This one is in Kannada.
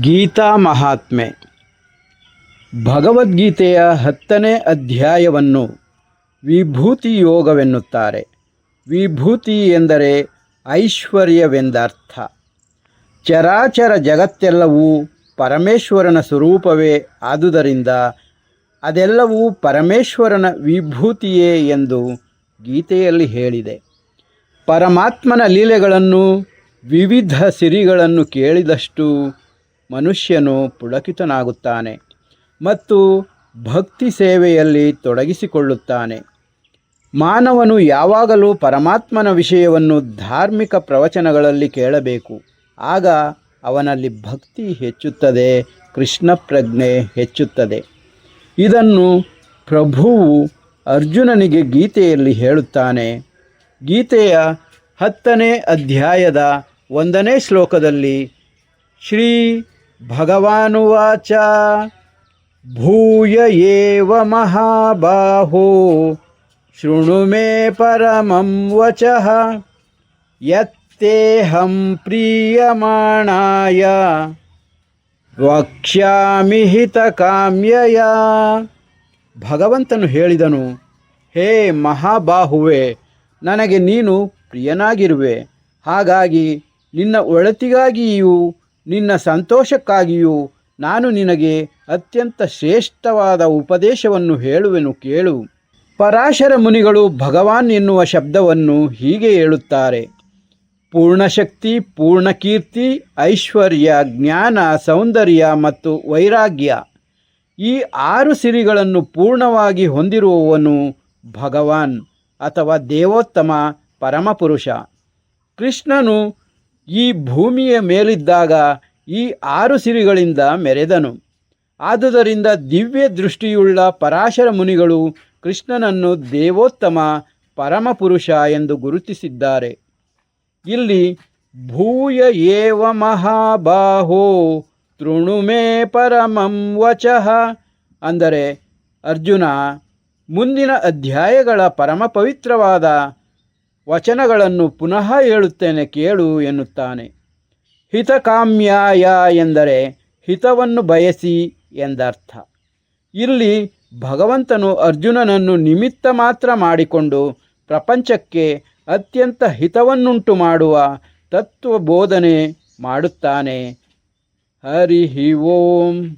ಗೀತಾ ಮಹಾತ್ಮೆ. ಭಗವದ್ಗೀತೆಯ ಹತ್ತನೇ ಅಧ್ಯಾಯವನ್ನು ವಿಭೂತಿ ಯೋಗವೆನ್ನುತ್ತಾರೆ. ವಿಭೂತಿ ಎಂದರೆ ಐಶ್ವರ್ಯವೆಂದರ್ಥ. ಚರಾಚರ ಜಗತ್ತೆಲ್ಲವೂ ಪರಮೇಶ್ವರನ ಸ್ವರೂಪವೇ ಆದುದರಿಂದ ಅದೆಲ್ಲವೂ ಪರಮೇಶ್ವರನ ವಿಭೂತಿಯೇ ಎಂದು ಗೀತೆಯಲ್ಲಿ ಹೇಳಿದೆ. ಪರಮಾತ್ಮನ ಲೀಲೆಗಳನ್ನು ವಿವಿಧ ಸಿರಿಗಳನ್ನು ಕೇಳಿದಷ್ಟು ಮನುಷ್ಯನು ಪುಳಕಿತನಾಗುತ್ತಾನೆ ಮತ್ತು ಭಕ್ತಿ ಸೇವೆಯಲ್ಲಿ ತೊಡಗಿಸಿಕೊಳ್ಳುತ್ತಾನೆ. ಮಾನವನು ಯಾವಾಗಲೂ ಪರಮಾತ್ಮನ ವಿಷಯವನ್ನು ಧಾರ್ಮಿಕ ಪ್ರವಚನಗಳಲ್ಲಿ ಕೇಳಬೇಕು. ಆಗ ಅವನಲ್ಲಿ ಭಕ್ತಿ ಹೆಚ್ಚುತ್ತದೆ, ಕೃಷ್ಣ ಪ್ರಜ್ಞೆ ಹೆಚ್ಚುತ್ತದೆ. ಇದನ್ನು ಪ್ರಭುವು ಅರ್ಜುನನಿಗೆ ಗೀತೆಯಲ್ಲಿ ಹೇಳುತ್ತಾನೆ. ಗೀತೆಯ ಹತ್ತನೇ ಅಧ್ಯಾಯದ ಒಂದನೇ ಶ್ಲೋಕದಲ್ಲಿ ಶ್ರೀ ಭಗವಾನುವಾಚ ಭೂಯ ಏವ ಮಹಾಬಾಹೋ ಶೃಣು ಮೇ ಪರಮಂ ವಚ ಯತ್ತೇಹಂ ಪ್ರೀಯಮಾಣಾಯ ವಕ್ಷ್ಯಾಮಿ ಭಗವಂತನು ಹೇಳಿದನು, ಹೇ ಮಹಾಬಾಹುವೆ, ನನಗೆ ನೀನು ಪ್ರಿಯನಾಗಿರುವೆ. ಹಾಗಾಗಿ ನಿನ್ನ ಒಳತಿಗಾಗಿಯೂ ನಿನ್ನ ಸಂತೋಷಕ್ಕಾಗಿಯೂ ನಾನು ನಿನಗೆ ಅತ್ಯಂತ ಶ್ರೇಷ್ಠವಾದ ಉಪದೇಶವನ್ನು ಹೇಳುವೆನು ಕೇಳು. ಪರಾಶರ ಮುನಿಗಳು ಭಗವಾನ್ ಎನ್ನುವ ಶಬ್ದವನ್ನು ಹೀಗೆ ಹೇಳುತ್ತಾರೆ. ಪೂರ್ಣಶಕ್ತಿ, ಪೂರ್ಣಕೀರ್ತಿ, ಐಶ್ವರ್ಯ, ಜ್ಞಾನ, ಸೌಂದರ್ಯ ಮತ್ತು ವೈರಾಗ್ಯ ಈ ಆರು ಸಿರಿಗಳನ್ನು ಪೂರ್ಣವಾಗಿ ಹೊಂದಿರುವವನು ಭಗವಾನ್ ಅಥವಾ ದೇವೋತ್ತಮ ಪರಮಪುರುಷ. ಕೃಷ್ಣನು ಈ ಭೂಮಿಯ ಮೇಲಿದ್ದಾಗ ಈ ಆರು ಸಿರಿಗಳಿಂದ ಮೆರೆದನು. ಆದುದರಿಂದ ದಿವ್ಯ ದೃಷ್ಟಿಯುಳ್ಳ ಪರಾಶರ ಮುನಿಗಳು ಕೃಷ್ಣನನ್ನು ದೇವೋತ್ತಮ ಪರಮಪುರುಷ ಎಂದು ಗುರುತಿಸಿದ್ದಾರೆ. ಇಲ್ಲಿ ಭೂಯ ಏವ ಮಹಾಬಾಹೋ ತೃಣುಮೇ ಪರಮಂ ವಚಃ ಅಂದರೆ ಅರ್ಜುನ ಮುಂದಿನ ಅಧ್ಯಾಯಗಳ ಪರಮ ಪವಿತ್ರವಾದ ವಚನಗಳನ್ನು ಪುನಃ ಹೇಳುತ್ತೇನೆ ಕೇಳು ಎನ್ನುತ್ತಾನೆ. ಹಿತಕಾಮ್ಯಾಯ ಎಂದರೆ ಹಿತವನ್ನು ಬಯಸಿ ಎಂದರ್ಥ. ಇಲ್ಲಿ ಭಗವಂತನು ಅರ್ಜುನನನ್ನು ನಿಮಿತ್ತ ಮಾತ್ರ ಮಾಡಿಕೊಂಡು ಪ್ರಪಂಚಕ್ಕೆ ಅತ್ಯಂತ ಹಿತವನ್ನುಂಟು ಮಾಡುವ ತತ್ವ ಬೋಧನೆ ಮಾಡುತ್ತಾನೆ. ಹರಿ ಓಂ.